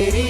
തേരിലേറി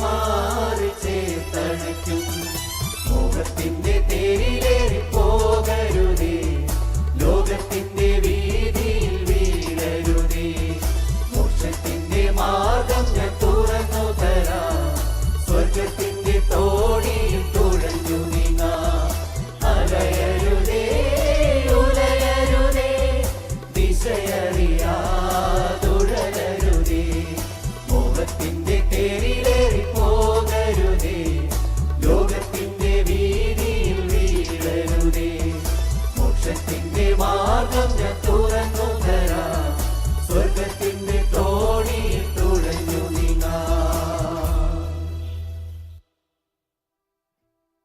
മാറി ചേർത്തണയ്ക്കും ലോകത്തിന്റെ തേരിലേറി പോകരുതേ. ലോകത്തിന്റെ വീതിയിൽ വീഴരുതേ. മോക്ഷത്തിന്റെ മാർഗം ഞാൻ തുറന്നു തരാ. സ്വർഗത്തിന്റെ തോണിയിൽ തുഴഞ്ഞു നീങ്ങാ. അലയരുതേ ഉലയരുതേ ദിശയറിയാ.